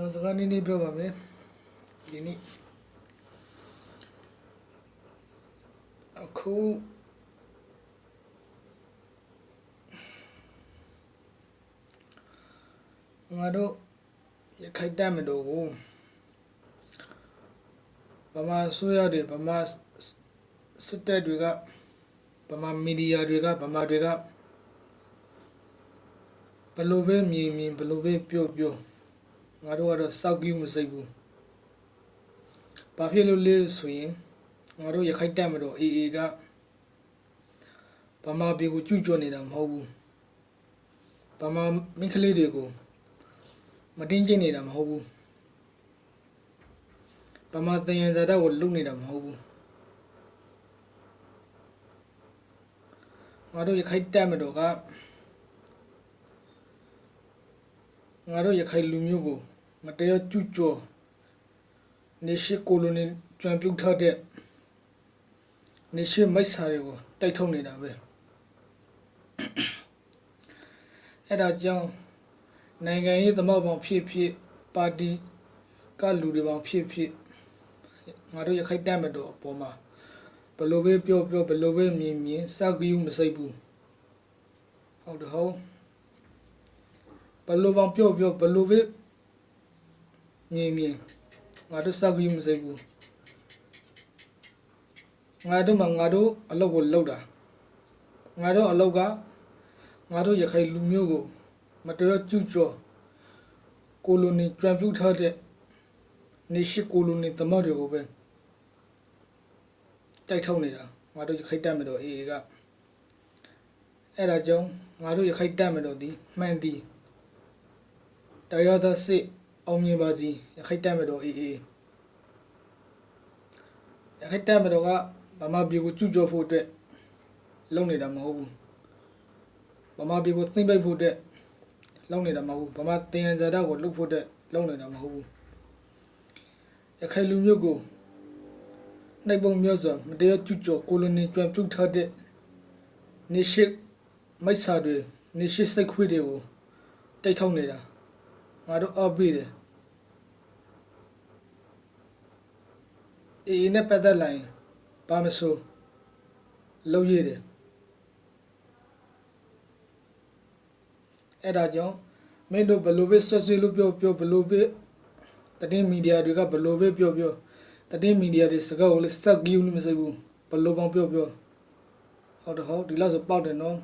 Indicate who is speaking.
Speaker 1: နော်စကားနည်းနည်းပြောပါမယ်ဒီနေ့အခုငါတို့ရခိုင်တက်မတော်ကိုဗမာဆိုရတဲ့ဗမာစစ်တပ်တွေကဗမာမီဒီယာတွေကဗမာတွေကဘလို့ပဲမြင်မြင်ဘလို့ပဲပြောပြော ငါတို့ကတော့စောက်ကြီးမစိတ်ဘူးဘာဖြစ်လို့လဲဆိုရင်ငါတို့ရခိုင်တက်မတော်အေးအေးကဗမာပြည်ကိုကျူးကျော်နေတာမဟုတ်ဘူးဗမာမိန်းကလေးတွေကိုမတင်းကျပ်နေတာမဟုတ်ဘူးဗမာတယံဇာတကိုလုံနေတာမဟုတ်ဘူးငါတို့ရခိုင်တက်မတော်က ငါတို့ရခိုင်လူမျိုးကိုမတရားကျူးကျော်နေရှိကိုလိုနီကြံပြုတ်ထားတဲ့နေရှိမိုက်စာတွေကိုတိုက်ထုတ်နေတာပဲအဲ့ဒါကြောင့်နိုင်ငံရေးသမားပေါင်းဖြစ်ဖြစ်ပါတီကလူတွေပေါင်းဖြစ်ဖြစ်ငါတို့ရခိုင်တက်မတော်အပေါ်မှာဘလို့ပဲပြောပြောဘလို့ပဲမြင်မြင်စောက်ကြီးမစိတ်ဘူးဟုတ်တယ်ဟုတ် ဘလို့ပေါင်းပြောပြောဘလို့ပဲမြင်မြင်ငါတို့စောက်ကြီးမစိတ်ဘူးငါတို့မှငါတို့အလုပ်ကိုလုပ်တာငါတို့အလုပ်ကငါတို့ရခိုင်လူမျိုးကိုမတော်ကျူးကျော်ကိုလိုနီကြံပြုတ်ထားတဲ့နေရှိကိုလိုနီတမတ်တွေကိုပဲတိုက်ထုတ်နေတာငါတို့ရခိုင်တက်မတော်အေးကအဲ့ဒါကြောင့်ငါတို့ရခိုင်တက်မတော်ဒီမှန်ဒီ တရားသစစ်အောင်မြင်ပါစီရခိုင်တက်မတော်အေးအေးရခိုင်တက်မတော်ကဗမာပြည်ကိုကျူးကျော်ဖို့အတွက်လုပ်နေတာမဟုတ်ဘူးဗမာပြည်ကိုသိမ့်ပိတ်ဖို့အတွက်လုပ်နေတာမဟုတ်ဘူးဗမာတင်ရဇာတာကိုလုပ်ဖို့အတွက်လုပ်နေတာမဟုတ်ဘူးရခိုင်လူမျိုးကိုနှိပ်ပုံမျိုးစွာမတရားကျူးကျော်ကိုလိုနီကြံပြုတ်ထားတဲ့နေရှိမိုက်စာတွေနေရှိစိတ်ခွေးတွေကိုတိတ်ထုတ်နေတာ ငါတို့အောက်ပြီးတယ်အေးနဲ့ပတ်သက်လာရင်ဘာမဆိုလုပ်ရတယ်အဲ့ဒါကြောင့်မင်းတို့ဘလို့ပဲဆွဆွလို့ပြောပြောဘလို့ပဲတည်င်းမီဒီယာတွေကဘလို့ပဲပြောပြောတည်င်းမီဒီယာတွေစကားကိုလည်းစက်ကြီးလို့မစိဘူးဘလို့ပေါင်းပြောပြောဟုတ်တယ်ဟုတ်ဒီလောက်ဆိုပေါက်တယ်နော်